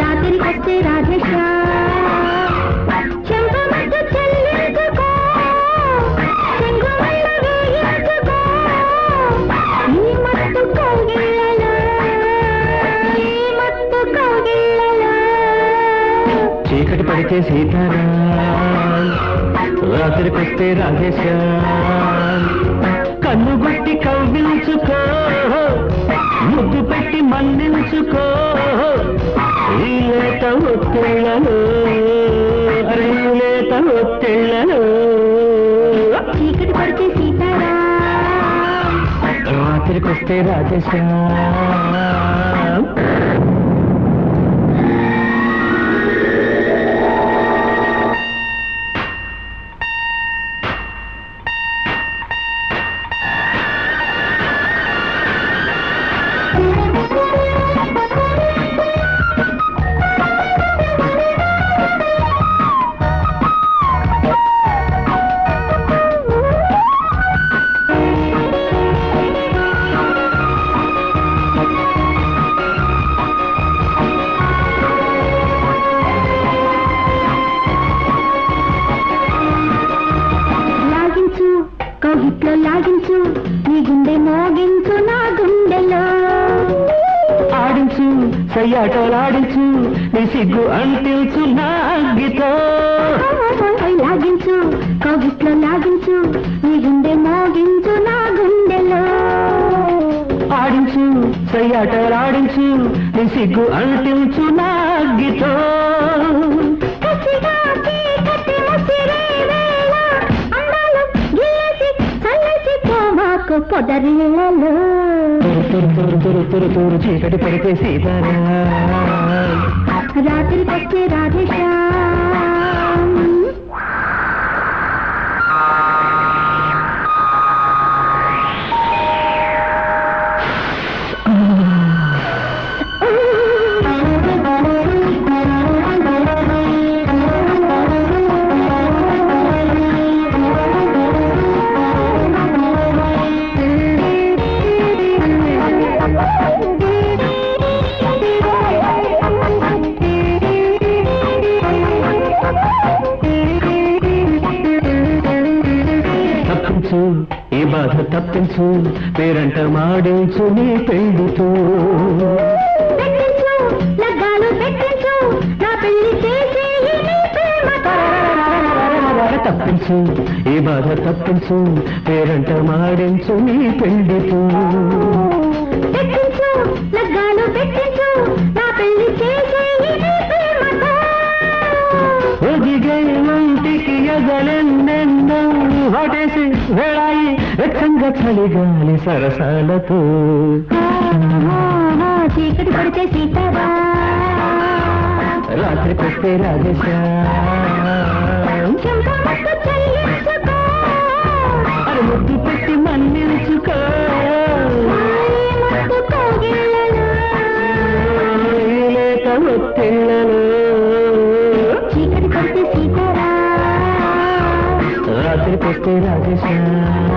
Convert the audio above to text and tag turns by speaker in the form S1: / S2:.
S1: రాత్రికొస్తే రాధేశా చీకటి పడితే సీతారా రాత్రికొస్తే రాధేశా మన్నించుకో. ఈ లేత ఒత్తిళ్ళలో అరే లేత ఒత్తిళ్ళలో
S2: చీకటి పడితే సీతారా?
S1: రాత్రికొస్తే రాధేశ
S2: లాగించు
S1: ఆడించు సయ్యాటలాడించు నీ సిగ్గు అంటించు నా అగ్గితో
S2: లాగించు కౌగిట్లో లాగించు నీ గుండె మోగించు నా గుండెలో.
S1: ఆడించు సయ్యాటలాడించు నీ సిగ్గు అంటించు నా అగ్గితో తురు తురు తురు తురు తురు చీకటి పడితే సీతారా.
S2: రాత్రి రాత్రికొస్తే రాధేశ్యామ్.
S1: తప్పించు ఈ బాధ తప్పించు పేరంట మాడించు నీ
S2: పెళ్ళితో
S1: తప్పించు ఈ బాధ తప్పించు పేరంట మాడించు నీ పెళ్ళితో ఒంటికి ఎగలెన్నెన్నో హోటేసి వేళాయి వెచ్చంగా చలిగాలి సరసాలతో.
S2: ఆహా, చీకటి పడితే సీతారా
S1: రాత్రి కొస్తే రాజేశా అది ముద్దు పెట్టి మన్నించుకో. ఒత్తిళ్ళలో.
S2: చీకటి పడితే సీతారా
S1: రాత్రి కొస్తే రాజేశా